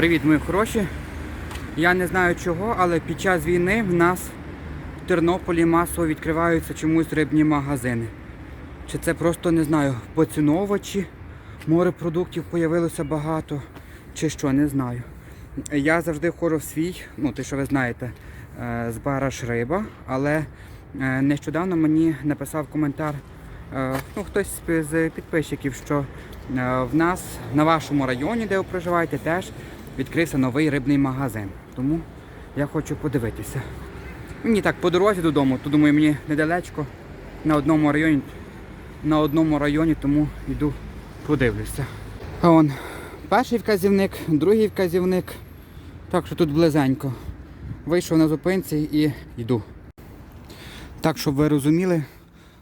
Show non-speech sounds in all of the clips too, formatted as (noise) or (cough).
Привіт, мої хороші. Я не знаю чого, але під час війни в нас в Тернополі масово відкриваються чомусь рибні магазини. Чи це просто не знаю, поціновувачі морепродуктів появилося багато, чи що, не знаю. Я завжди ходжу в свій, ну те, що ви знаєте, е, з бара Шриба, але е, нещодавно мені написав коментар е, ну, хтось з- підписчиків, що в нас на вашому районі, де ви проживаєте, теж відкрився новий рибний магазин. Тому я хочу подивитися. Мені так по дорозі додому, то думаю, мені недалечко на одному районі, на одному районі, тому йду подивлюся. А он перший вказівник, другий вказівник. Так що тут близенько. Вийшов на зупинці і йду. Так, щоб ви розуміли,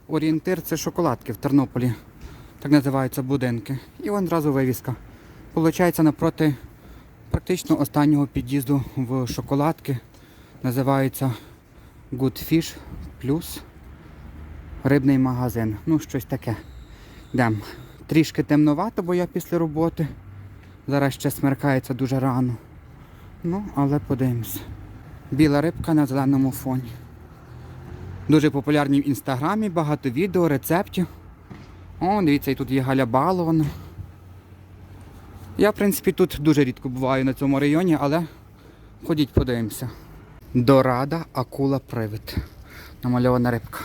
орієнтир це шоколадки в Тернополі. Так називаються будинки. І вон одразу вивіска. Получається напроти практично останнього під'їзду в шоколадки. Називається Good Fish Plus рибний магазин. Ну, щось таке. Йдем. Трішки темновато, бо я після роботи. Зараз ще смеркається дуже рано. Ну, але подивимось. Біла рибка на зеленому фоні. Дуже популярні в інстаграмі, багато відео, рецептів. О, дивіться, і тут є Галя Балована. Я, в принципі, тут дуже рідко буваю на цьому районі, але ходіть подивимося. Дорада акула привид. Намальована рибка.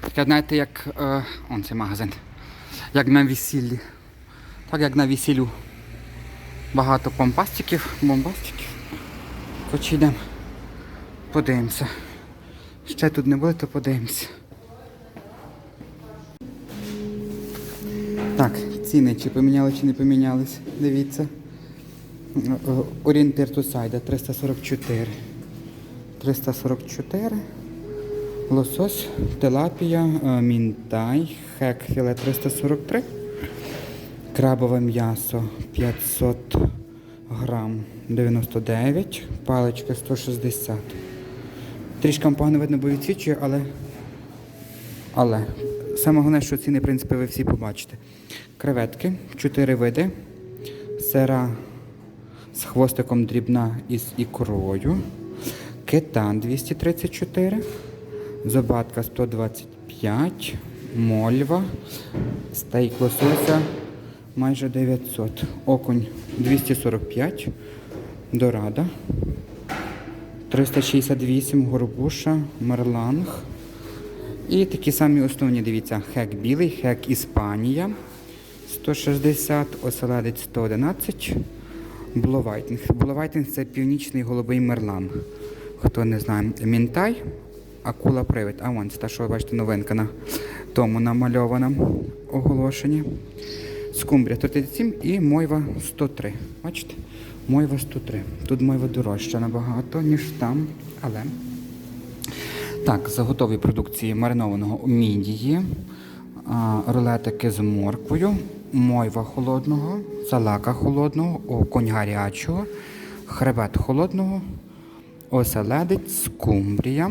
Таке, знаєте, як. Е, он цей магазин. Як на весіллі. Так як на весіллю. Багато помпастиків, бомбастиків. Хоч йдемо. Подивимося. Ще тут не буде, то подивимося. Так, ціни чи поміняли, чи не помінялись. Дивіться. Орієнтир Тусайда 344. 344. Лосось, тилапія, е, мінтай, хек філе 343. Крабове м'ясо 500 грам 99, палички 160. Трішки погано видно, бо відсвічує, але. Але саме головне, що ціни, в принципі, ви всі побачите. Креветки, 4 види. Сира з хвостиком дрібна із ікрою. Кетан 234. Зобатка 125. Мольва. Стейк лосося майже 900. Окунь 245. Дорада. 368 горбуша, мерланг. І такі самі основні, дивіться, хек білий, хек Іспанія 160, оселедець 111, бловайтинг. Бловайтинг це північний голубий мерлан. Хто не знає, мінтай, акула привид. А вон, це та, що бачите, новинка на тому намальована оголошенні. Скумбрія 37 і мойва 103. Бачите? Мойва 103. Тут мойва дорожча набагато, ніж там, але. Так, заготові продукції маринованого мідії, рулетики з морквою, мойва холодного, салака холодного, окунь гарячого, хребет холодного, оселедець, скумбрія.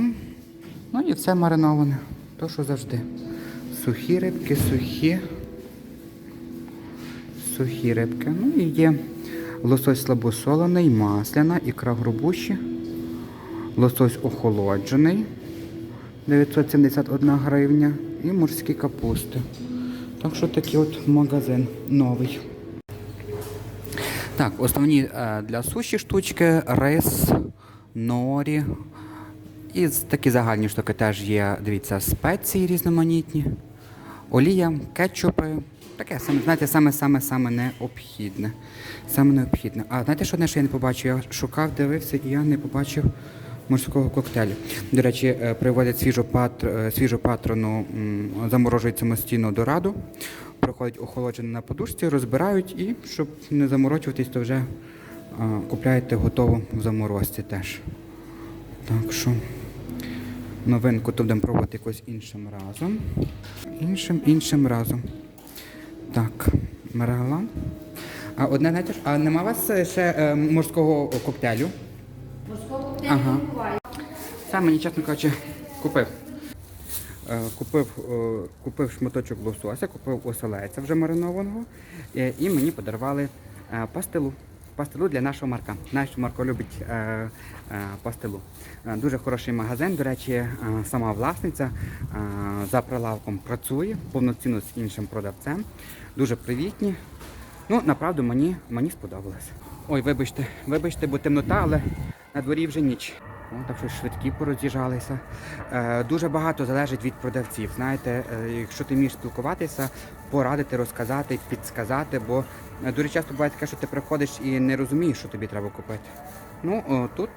Ну і все мариноване. То, що завжди. Сухі рибки, сухі. Сухі рибки. Ну і є лосось слабосолений, масляна, ікра грубуші, лосось охолоджений 971 гривня і морські капусти. Так що такий от магазин новий. Так, основні е, для суші штучки, рис, норі. І такі загальні штуки теж є, дивіться, спеції різноманітні, олія, кетчупи. Таке саме, знаєте, саме саме саме необхідне. Саме необхідне. А знаєте, що одне, що я не побачив? Я шукав, дивився і я не побачив морського коктейлю. До речі, е, приводять свіжу, патр, е, свіжу патрону, заморожують самостійно до раду, проходять охолоджене на подушці, розбирають і, щоб не заморочуватись, то вже купляєте готову в заморозці теж. Так що новинку то будемо пробувати якось іншим разом. Іншим іншим разом. Так, мерегла. А одне знаєте, а нема у вас е, ще морського коктейлю? Ага. Сам мені, чесно кажучи, купив. Е, Купив, е, купив шматочок лосося, купив оселеця вже маринованого, е, і мені подарували пастилу. пастилу для нашого Марка. Що Марко любить е, е, пастилу. Дуже хороший магазин. До речі, е, сама власниця е, за прилавком працює повноцінно з іншим продавцем. Дуже привітні. Ну, направду мені, мені сподобалось. Ой, вибачте, вибачте, бо темнота, але на дворі вже ніч. О, так що швидкі пороз'їжджалися. Е, дуже багато залежить від продавців. Знаєте, е, якщо ти вмієш спілкуватися, порадити, розказати, підсказати, бо е, дуже часто буває таке, що ти приходиш і не розумієш, що тобі треба купити. Ну, о, тут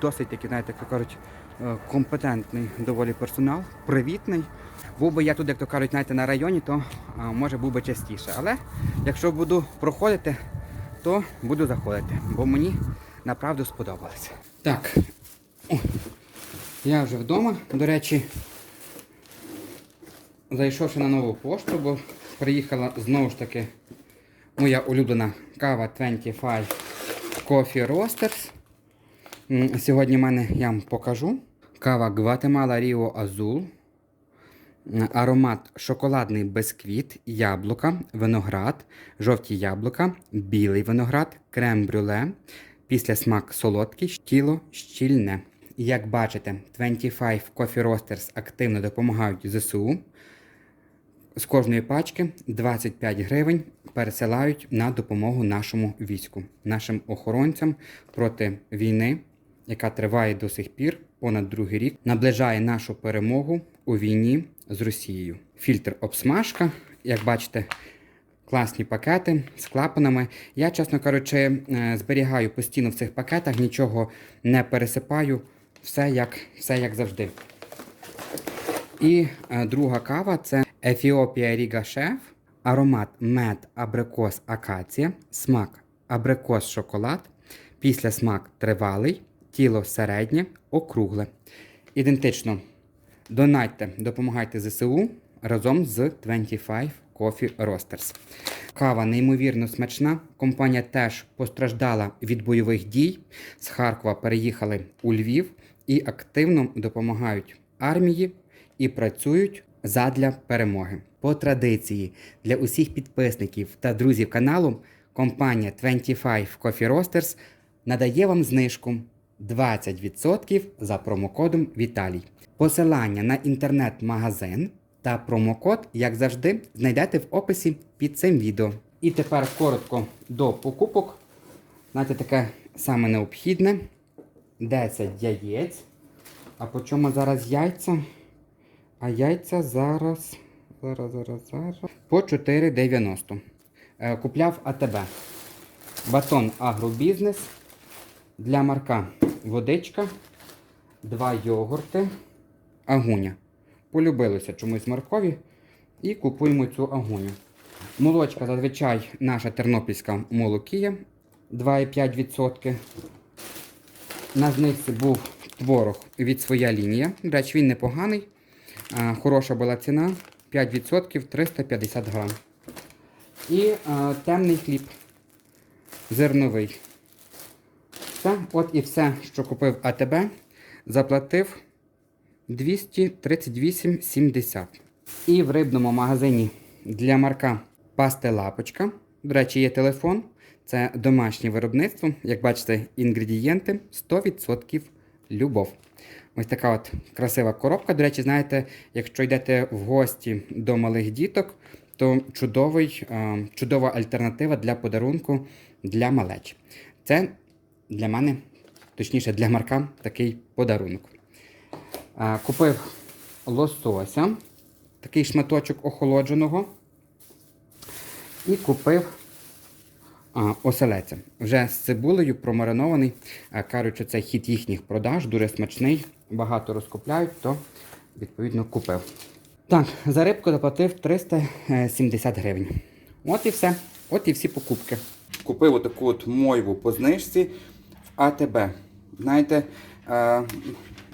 досить такий, знаєте, як кажуть, е, компетентний доволі персонал, привітний. Був би я тут, як то кажуть, знаєте, на районі, то може був би частіше. Але якщо буду проходити, то буду заходити, бо мені направду сподобалося. Так, О, я вже вдома. До речі, зайшовши на нову пошту, бо приїхала знову ж таки моя улюблена кава 25 Coffee Roasters. Сьогодні в мене я вам покажу. Кава Гватемала Ріо Азул. Аромат шоколадний бисквіт, яблука, виноград, жовті яблука, білий виноград, крем-брюле. Після смак солодкий, тіло щільне. Як бачите, 25 Coffee Roasters активно допомагають ЗСУ. З кожної пачки 25 гривень пересилають на допомогу нашому війську, нашим охоронцям проти війни, яка триває до сих пір понад другий рік, наближає нашу перемогу у війні з Росією. Фільтр обсмажка, як бачите, класні пакети з клапанами. Я, чесно кажучи, е, зберігаю постійно в цих пакетах, нічого не пересипаю, все як, все як завжди. І е, друга кава це Ефіопія Ріга Шеф, аромат мед, абрикос, акація, смак абрикос, шоколад, після смак тривалий, тіло середнє, округле. Ідентично донайте, допомагайте ЗСУ разом з 25 Coffee Roasters. Кава неймовірно смачна. Компанія теж постраждала від бойових дій. З Харкова переїхали у Львів і активно допомагають армії і працюють задля перемоги. По традиції для усіх підписників та друзів каналу компанія 25 Coffee Roasters надає вам знижку 20% за промокодом Віталій. Посилання на інтернет-магазин та промокод, як завжди, знайдете в описі під цим відео. І тепер коротко до покупок. Знаєте, таке саме необхідне. 10 яєць. А по чому зараз яйця? А яйця зараз. Зараз, зараз, зараз. По 4,90. Е, Купляв АТБ. Батон агробізнес. Для марка водичка. Два йогурти. Агуня. Полюбилося чомусь маркові. І купуємо цю агуню. Молочка зазвичай наша тернопільська молокія 2,5%. На знижці був творог від своя лінія. До речі, він непоганий. Хороша була ціна 5% 350 грам. І а, темний хліб. Зерновий. Все, от і все, що купив АТБ, заплатив 238,70. І в рибному магазині для марка Пасти Лапочка. До речі, є телефон. Це домашнє виробництво. Як бачите, інгредієнти 100% любов. Ось така от красива коробка. До речі, знаєте, якщо йдете в гості до малих діток, то чудовий, е, чудова альтернатива для подарунку для малеч. Це для мене, точніше, для Марка, такий подарунок. Купив лосося, такий шматочок охолодженого. І купив а. Вже з цибулею промаринований. А, кажуть, це хід їхніх продаж, дуже смачний, багато розкупляють, то відповідно купив. Так, за рибку заплатив 370 гривень. От і все. От і всі покупки. Купив отаку от мойву по знижці в АТБ. Знаєте, е,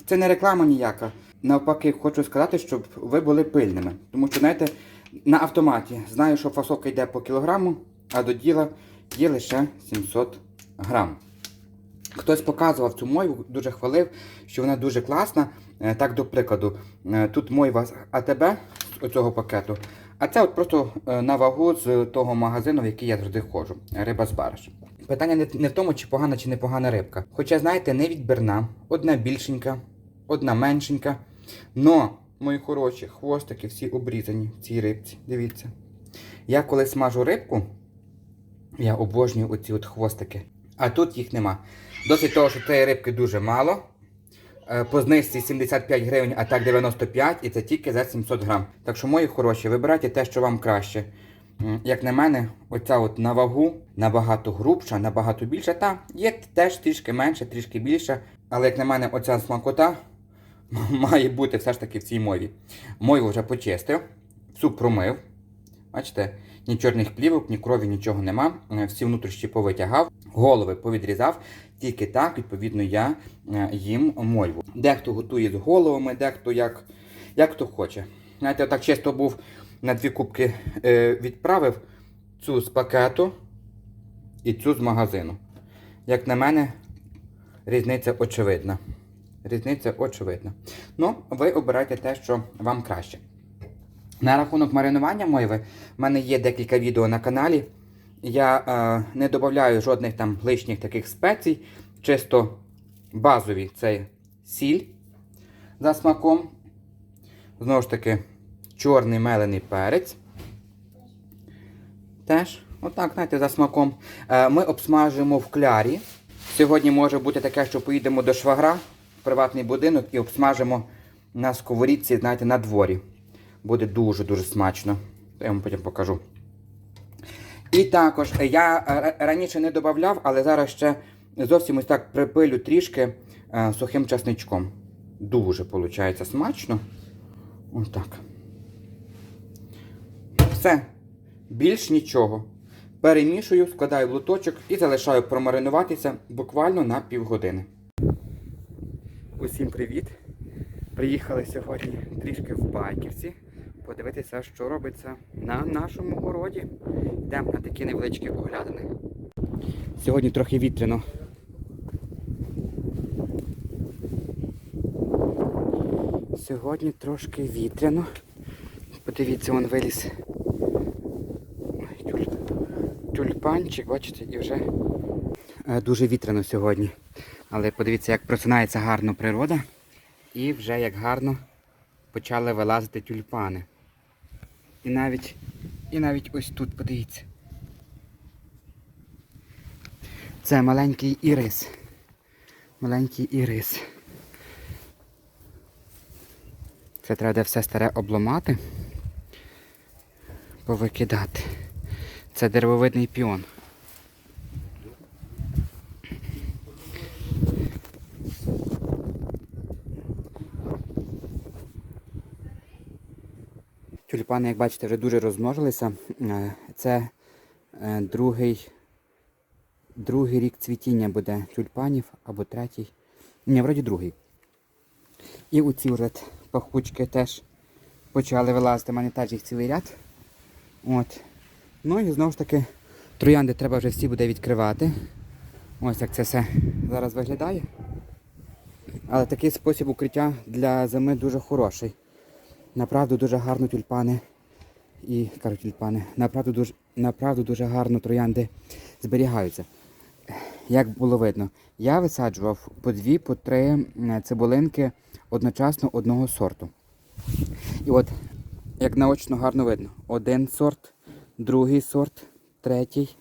це не реклама ніяка. Навпаки, хочу сказати, щоб ви були пильними. Тому що, знаєте, на автоматі знаю, що фасовка йде по кілограму, а до діла є лише 700 грам. Хтось показував цю мойву, дуже хвалив, що вона дуже класна. Е, Так, до прикладу, е, тут мойва АТБ з оцього пакету, а це от просто е, на вагу з того магазину, в який я завжди ходжу. Риба з бариш. Питання не, в тому, чи погана, чи не погана рибка. Хоча, знаєте, не відбірна, одна більшенька, одна меншенька. Но, мої хороші, хвостики всі обрізані в цій рибці. Дивіться. Я коли смажу рибку, я обожнюю оці от хвостики. А тут їх нема. Досить того, що цієї рибки дуже мало. Е, По знижці 75 гривень, а так 95, і це тільки за 700 грам. Так що, мої хороші, вибирайте те, що вам краще. Як на мене, оця от на вагу набагато грубша, набагато більша. Та є теж трішки менше, трішки більше. Але як на мене, оця смакота (laughs) має бути все ж таки в цій мові. Мойву вже почистив, всю промив. Бачите, ні чорних плівок, ні крові, нічого нема. Е, Всі внутрішні повитягав, голови повідрізав. Тільки так, відповідно, я е, їм мойву. Дехто готує з головами, дехто як, як хто хоче. Знаєте, так чисто був на дві кубки е, відправив цю з пакету і цю з магазину. Як на мене, різниця очевидна. Різниця очевидна. Ну, ви обирайте те, що вам краще. На рахунок маринування мойви, в мене є декілька відео на каналі. Я е, не додаю жодних там лишніх таких спецій. Чисто базові це сіль за смаком. Знову ж таки, чорний мелений перець. Теж, отак, знаєте, за смаком. Е, ми обсмажуємо в клярі. Сьогодні може бути таке, що поїдемо до швагра приватний будинок і обсмажимо на сковорідці, знаєте, на дворі. Буде дуже-дуже смачно. Я вам потім покажу. І також е, я е, раніше не додавав, але зараз ще зовсім ось так припилю трішки е, сухим часничком. Дуже виходить смачно. Ось так. Все. Більш нічого. Перемішую, складаю в луточок і залишаю промаринуватися буквально на півгодини. Усім привіт! Приїхали сьогодні трішки в Байківці подивитися, що робиться на нашому городі. Йдемо на такі невеличкі оглядини. Сьогодні трохи вітряно. Сьогодні трошки вітряно. Подивіться, вон виліз тюльпанчик, бачите, і вже е, дуже вітряно сьогодні. Але подивіться, як просинається гарно природа. І вже як гарно почали вилазити тюльпани. І навіть, і навіть ось тут, подивіться. Це маленький ірис. Маленький ірис. Це треба де все старе обламати, повикидати. Це деревовидний піон. Тюльпани, як бачите, вже дуже розмножилися. Е, Це е, другий, другий рік цвітіння буде тюльпанів або третій. Ні, вроді другий. І оці вже пахучки теж почали вилазити. У мене теж їх цілий ряд. От. Ну і знову ж таки троянди треба вже всі буде відкривати. Ось як це все зараз виглядає. Але такий спосіб укриття для зими дуже хороший. Направду дуже гарно тюльпани і кажу тюльпани. Направду дуже, направду дуже гарно троянди зберігаються. Як було видно, я висаджував по дві, по три цибулинки одночасно одного сорту. І от, як наочно гарно видно, один сорт, другий сорт, третій,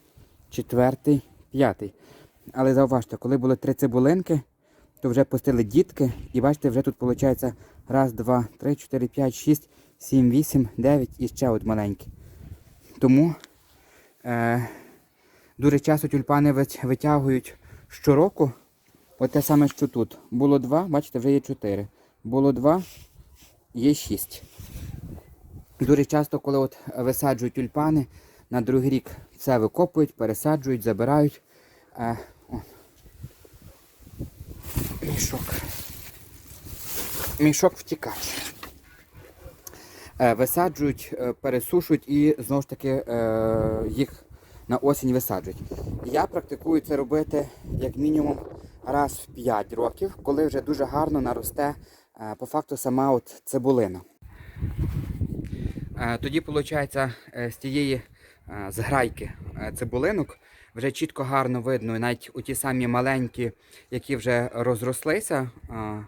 четвертий, п'ятий. Але зауважте, коли були три цибулинки, то вже пустили дітки, і бачите, вже тут виходить раз, два, три, чотири, п'ять, шість, сім, вісім, дев'ять і ще от маленький. Тому е, дуже часто тюльпани витягують щороку. От те саме, що тут. Було два, бачите, вже є чотири. Було два, є шість. Дуже часто, коли от висаджують тюльпани, на другий рік все викопують, пересаджують, забирають. Е. Мішок. Мішок втікач. Е, висаджують, е, пересушують і знову ж таки е, їх на осінь висаджують. Я практикую це робити як мінімум раз в 5 років, коли вже дуже гарно наросте по факту сама от цибулина. Тоді, виходить, з тієї зграйки цибулинок вже чітко гарно видно, і навіть у ті самі маленькі, які вже розрослися, а,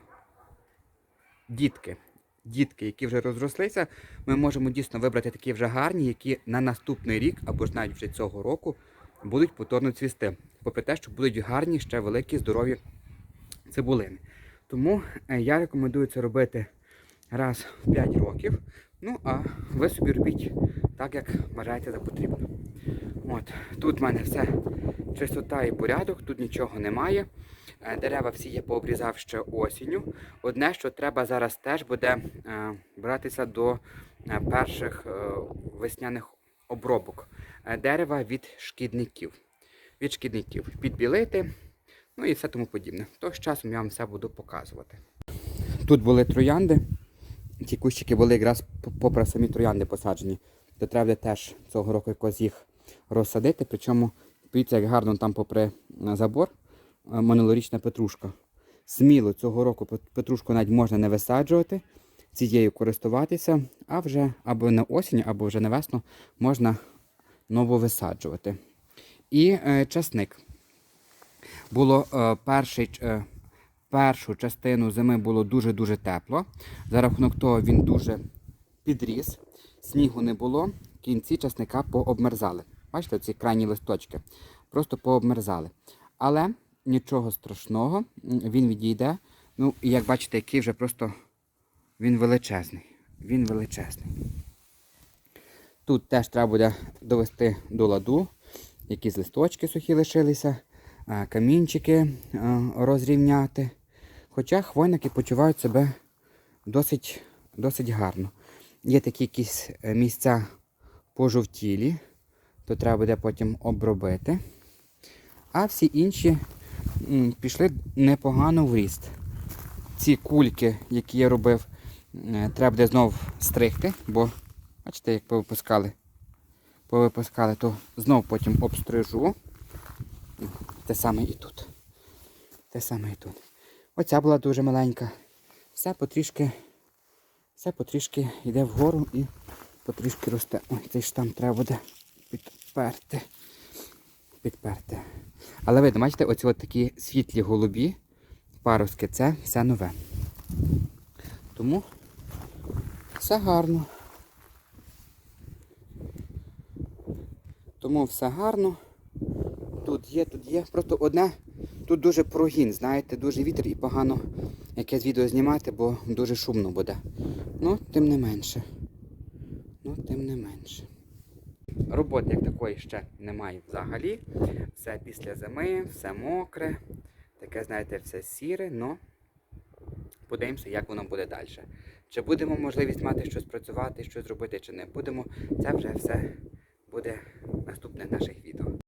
дітки. Дітки, які вже розрослися, ми можемо дійсно вибрати такі вже гарні, які на наступний рік або ж навіть вже цього року будуть повторно цвісти. Попри те, що будуть гарні, ще великі, здорові цибулини. Тому е, я рекомендую це робити раз в 5 років. Ну, а ви собі робіть так, як вважаєте за потрібно. От, тут в мене все чистота і порядок, тут нічого немає. Е, Дерева всі я пообрізав ще осінню. Одне, що треба зараз теж буде е, братися до е, перших весняних обробок дерева від шкідників. Від шкідників підбілити, ну і все тому подібне. То з часом я вам все буду показувати. Тут були троянди. Ті кущики були якраз попри самі троянди посаджені. То треба теж цього року якось їх розсадити. Причому, подивіться, як гарно там попри е, забор е, минулорічна петрушка. Сміло цього року петрушку навіть можна не висаджувати, цією користуватися, а вже або на осінь, або вже на весну можна ново висаджувати. І е, часник. Було е, перший, е, першу частину зими було дуже-дуже тепло. За рахунок того він дуже підріс, снігу не було, кінці часника пообмерзали. Бачите, ці крайні листочки просто пообмерзали. Але нічого страшного, він відійде. Ну, і як бачите, який вже просто він величезний. Він величезний. Тут теж треба буде довести до ладу, якісь листочки сухі лишилися, камінчики розрівняти. Хоча хвойники почувають себе досить, досить гарно. Є такі якісь е, місця пожовтілі, то треба буде потім обробити. А всі інші пішли непогано в ріст. Ці кульки, які я робив, е, треба буде знов стригти, бо бачите, як повипускали, повипускали, то знов потім обстрижу. Те саме і тут. Те саме і тут. Оця була дуже маленька. Все потрішки, все потрішки йде вгору і потрішки росте. Ой, цей ж там треба буде підперти. Підперти. Але видно, бачите, оці от такі світлі голубі паруски, це все нове. Тому все гарно. Тому все гарно. Тут є, тут є. Просто одне, тут дуже прогін, знаєте, дуже вітер і погано якесь відео знімати, бо дуже шумно буде. Ну, тим не менше. Ну, тим не менше. Роботи як такої ще немає взагалі. Все після зими, все мокре. Таке, знаєте, все сіре, але подивимося, як воно буде далі. Чи будемо можливість мати щось працювати, щось зробити, чи не будемо, це вже все буде в наступних наших відео.